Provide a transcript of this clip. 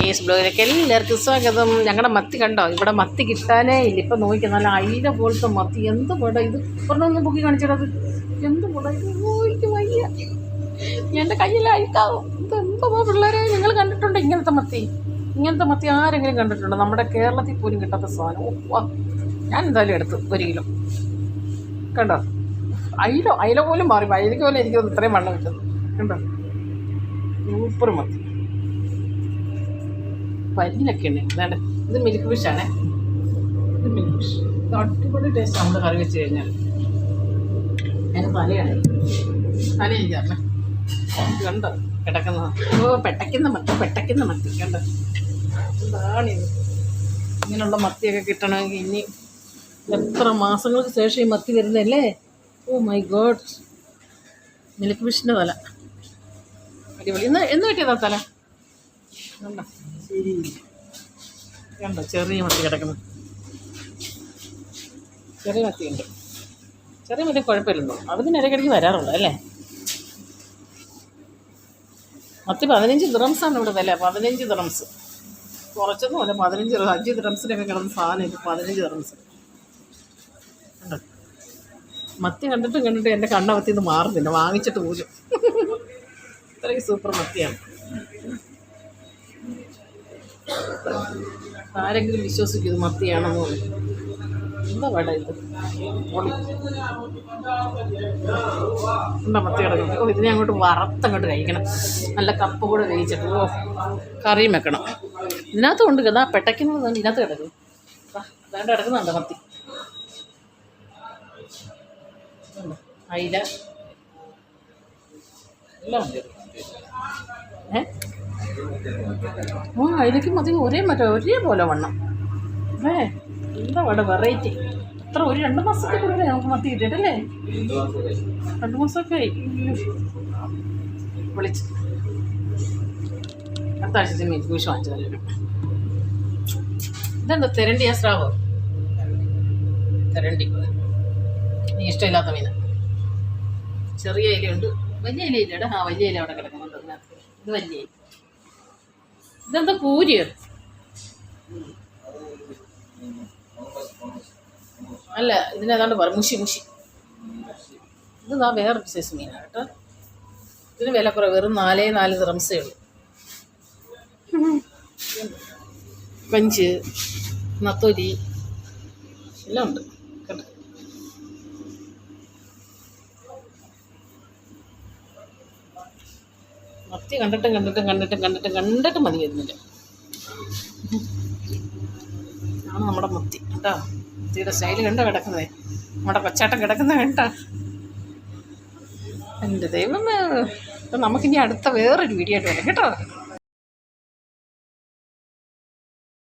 Yes ബ്ലോഗിലേക്ക് എല്ലാവർക്കും സ്വാഗതം. ഞങ്ങളുടെ മത്തി കണ്ടോ? ഇവിടെ മത്തി കിട്ടാനേ ഇല്ല. ഇപ്പം നോക്കി നല്ല അയില പോലത്തെ മത്തി. എന്ത് പട ഇത്? ഒരെണ്ണൊന്ന് പൊക്കി കാണിച്ചിടത് എന്ത് പട ഓയ്ക്ക് വയ്യ. എന്റെ കയ്യിൽ അഴിക്കാവും ഇത് എന്തോ പിള്ളേരെ? നിങ്ങൾ കണ്ടിട്ടുണ്ടോ ഇങ്ങനത്തെ മത്തി? ഇങ്ങനത്തെ മത്തി ആരെങ്കിലും കണ്ടിട്ടുണ്ടോ? നമ്മുടെ കേരളത്തിൽ പോലും കിട്ടാത്ത സാധനം. ഞാൻ എന്തായാലും എടുത്തു ഒരു കിലോ. കണ്ടോ? അയില അയില പോലും മാറി. അയിലേക്ക് പോലും എനിക്ക് ഇത്രയും വെള്ളം കിട്ടുന്നു. കണ്ടോ? സൂപ്പർ മത്തി. പരിലൊക്കെ ഉണ്ട്. ഇതാണ് ഇത് മിൽക്ക് ഫിഷ് ആണേ. ഇത് മിൽക്ക് ഫിഷ് ഇത് അടിപൊളി ടേസ്റ്റ് നമ്മൾ കറി വെച്ച് കഴിഞ്ഞാൽ. അതിന് തലയാണ് തല എനിക്ക് കണ്ടോ? കിടക്കുന്നത് ഓ പെട്ടയ്ക്കുന്ന മത്തി പെട്ടയ്ക്കുന്ന മത്തി. കണ്ടോ? എന്താണിത് ഇങ്ങനെയുള്ള മത്തിയൊക്കെ കിട്ടണമെങ്കിൽ ഇനി എത്ര മാസങ്ങൾക്ക് ശേഷം ഈ മത്തി വരുന്നതല്ലേ? ഓ മൈ ഗോഡ് മിൽക്ക് ഫിഷിന്റെ തല അടിപൊളി. ഇന്ന് എന്ന് കിട്ടിയതാ തല? കണ്ടോ? ചെറിയ മത്തി കിടക്കുന്നു. ചെറിയ മത്തി ഉണ്ട്. ചെറിയ മത്തി കുഴപ്പമില്ലല്ലോ. അതിന് ഇടയ്ക്കിടയ്ക്ക് വരാറുള്ളൂ അല്ലേ? മത്തി പതിനഞ്ച് ദ്രംസാണ് ഇവിടെ വില പതിനഞ്ച് ദ്രംസ്. കുറച്ചൊന്നും അല്ല പതിനഞ്ച് അഞ്ച് ദ്രംസിനൊക്കെ കിടന്ന സാധനം ഇത് പതിനഞ്ച് ദ്രംസ്. മത്തി കണ്ടിട്ടും കണ്ടിട്ട് എന്റെ കണ്ണമത്തി ഇത് മാറുന്നില്ല. വാങ്ങിച്ചിട്ട് പോലും. ഇത്രയും സൂപ്പർ മത്തിയാണ്. ആരെങ്കിലും വിശ്വസിക്കും ഇത് മത്തിയാണെന്ന് എന്താ വേണ്ട ഇത്? എന്താ മത്തി കിടക്കുന്നത് ഓ ഇതിനെ അങ്ങോട്ട് വറുത്തങ്ങോട്ട് കഴിക്കണം നല്ല കപ്പ കൂടെ വേവിച്ചിട്ട്. ഓ കറിയും വെക്കണം. ഇതിനകത്ത് കൊണ്ട് ഇതാ പെട്ടയ്ക്കുന്നത് ഇതിനകത്ത് കിടക്കും അതുകൊണ്ട് കിടക്കുന്നുണ്ട് മത്തി? അയില. എല്ലാം ഉണ്ട്. ആ അതിലേക്ക് മതി ഒരേ മറ്റോ ഒരേ പോലെ വണ്ണം. ഏ എന്താ വേണ്ട വെറൈറ്റി എത്ര ഒരു രണ്ട് മാസത്തെ കൂടുതലേ നമുക്ക് മത്തി കിട്ടിയിട്ടല്ലേ രണ്ട് മാസമൊക്കെ ആയി. വിളിച്ച്. അടുത്ത മീൻ പൂശ് വാങ്ങിച്ചു തരും. ഇതെന്താ ആ സ്രാവ്? തെരണ്ടി. നീ ഇഷ്ടമില്ലാത്ത മീൻ ചെറിയ ഇലയുണ്ട്. വലിയ ഇലയില്ലടാ ആ വലിയ ഇല അവിടെ കിടക്കുന്നുണ്ട്. ഇത് വലിയ ഇല. ഇതെന്താ കൂരിയോ അല്ല ഇതിനേതാണ്ട് പറ മുഷി മുഷി. ഇത് നാ വേറൊരു സൈസ് മീനാണ് കേട്ടോ? ഇതിന് വില കുറവ് വെറും നാലേ നാല് ദ്രംസേ ഉള്ളൂ. പഞ്ച് നത്തോലി എല്ലാം ഉണ്ട്. മത്തി കണ്ടിട്ടും കണ്ടിട്ടും കണ്ടിട്ടും കണ്ടിട്ടും കണ്ടിട്ടും വരുന്നില്ല ആണ് നമ്മുടെ മത്തി കേട്ടോ മത്തിയുടെ സ്റ്റൈൽ കണ്ടോ കിടക്കുന്നത്? നമ്മുടെ കൊച്ചാട്ടം കിടക്കുന്ന കണ്ടോ? എന്റെ ദൈവമേ. അപ്പം നമുക്കിനി അടുത്ത വേറൊരു വീഡിയോ ആയിട്ട് വരാം. കേട്ടോ?